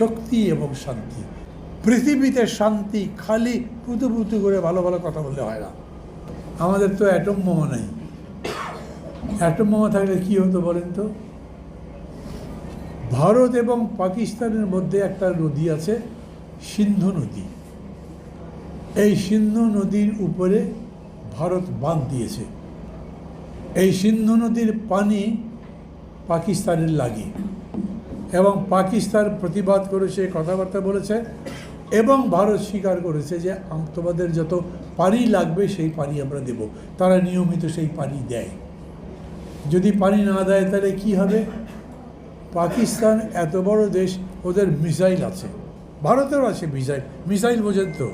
শক্তি এবং শান্তি। পৃথিবীতে শান্তি খালি পুতু পুতু করে ভালো ভালো কথা বললে হয় না। আমাদের তো অ্যাটম বোমা নাই। অ্যাটম বোমা থাকলে কী হতো বলেন তো? ভারত এবং পাকিস্তানের মধ্যে একটা নদী আছে, সিন্ধু নদী। এই সিন্ধু নদীর উপরে ভারত বাঁধ দিয়েছে। এই সিন্ধু নদীর পানি পাকিস্তানের লাগে। এবং পাকিস্তান প্রতিবাদ করেছে, কথাবার্তা বলেছে এবং ভারত স্বীকার করেছে যে তোমাদের যত পানি লাগবে সেই পানি আমরা দেব। তারা নিয়মিত সেই পানি দেয়। যদি পানি না দেয় তাহলে কি হবে? পাকিস্তান এত বড় দেশ, ওদের মিসাইল আছে। ভারতেও আছে মিসাইল। মিসাইল বোঝেন তো।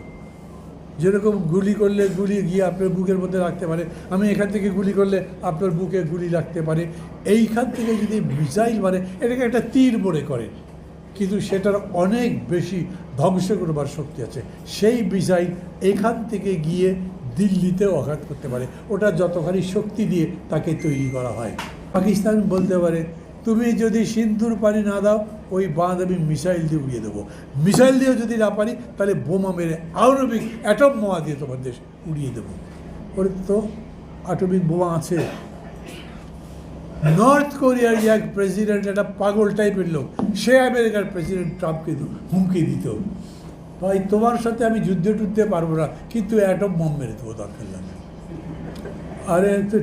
যেরকম গুলি করলে গুলি গিয়ে আপনার বুকের মধ্যে রাখতে পারে, আমি এখান থেকে গুলি করলে আপনার বুকে গুলি রাখতে পারে। এইখান থেকে যদি মিসাইল মারে, এটাকে একটা তীর মনে করে। কিন্তু সেটার অনেক বেশি ধ্বংস করবার শক্তি আছে। সেই মিসাইল এখান থেকে গিয়ে দিল্লিতেও আঘাত করতে পারে। ওটা যতখানি শক্তি দিয়ে তাকে তৈরি করা হয়। পাকিস্তান বলতে পারে তুমি যদি সিন্ধুর পানি না দাও, ওই বাঁধ আমি মিসাইল দিয়ে উড়িয়ে দেবো। মিসাইল দিয়েও যদি না পারি, তাহলে বোমা মেরে আণবিক অ্যাটম বোমা দিয়ে তোমার দেশ উড়িয়ে দেবো। ওর তো আটমিক বোমা আছে। নর্থ কোরিয়ার এক প্রেসিডেন্ট, একটা পাগল টাইপের লোক, সে আমেরিকার প্রেসিডেন্ট ট্রাম্পকে হুমকি দিত। ভাই, তোমার সাথে আমি যুদ্ধ টুদ্ধে পারব না, কিন্তু অ্যাটম বোম মেরে দেবো, দরকার লাগে। আরে, তো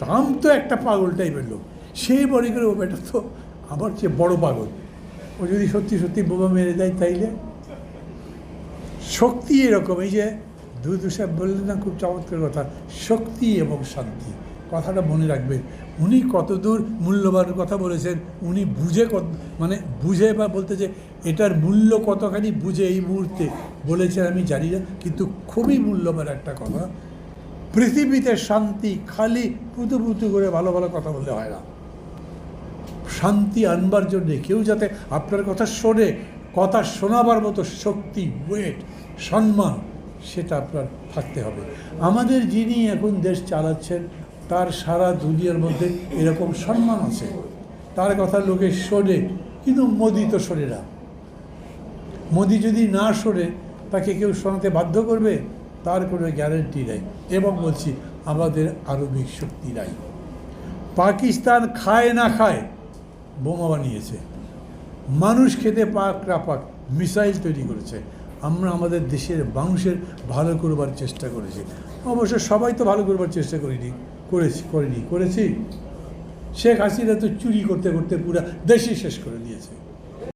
ট্রাম্প তো একটা পাগল টাইপের লোক। সেই মনে করে ও বেটা তো আমার চেয়ে বড় পাগল। ও যদি সত্যি সত্যি বোমা মেরে দেয় তাইলে? শক্তি এরকম, এই যে দুদু সাহেব বললেন না, খুব চমৎকার কথা, শক্তি এবং শান্তি, কথাটা মনে রাখবেন। উনি কতদূর মূল্যবান কথা বলেছেন, উনি বুঝে কত মানে বুঝে বা বলতে যে এটার মূল্য কতখানি বুঝে এই মুহূর্তে বলেছেন আমি জানি না, কিন্তু খুবই মূল্যবান একটা কথা। পৃথিবীতে শান্তি খালি পুতু পুতু করে ভালো ভালো কথা বললে হয় না। শান্তি আনবার জন্যে কেউ যাতে আপনার কথা শোনে, কথা শোনাবার মতো শক্তি ওয়েট সম্মান, সেটা আপনার থাকতে হবে। আমাদের যিনি এখন দেশ চালাচ্ছেন, তার সারা দুনিয়ার মধ্যে এরকম সম্মান আছে। তার কথা লোকে শোনে, কিন্তু মোদি তো শোনে না। মোদি যদি না শোনে, তাকে কেউ শোনাতে বাধ্য করবে? তার কোনো গ্যারেন্টি নেই। এবং বলছি, আমাদের আরবিক শক্তি নাই। পাকিস্তান খায় না খায় বোমা বানিয়েছে। মানুষ খেতে পাক, রাপাক, মিসাইল তৈরি করেছে। আমরা আমাদের দেশের মানুষের ভালো করবার চেষ্টা করেছি। অবশ্য সবাই তো ভালো করবার চেষ্টা করিনি, করেছি করিনি, করেছি। শেখ হাসিনা তো চুরি করতে করতে পুরা দেশই শেষ করে দিয়েছে।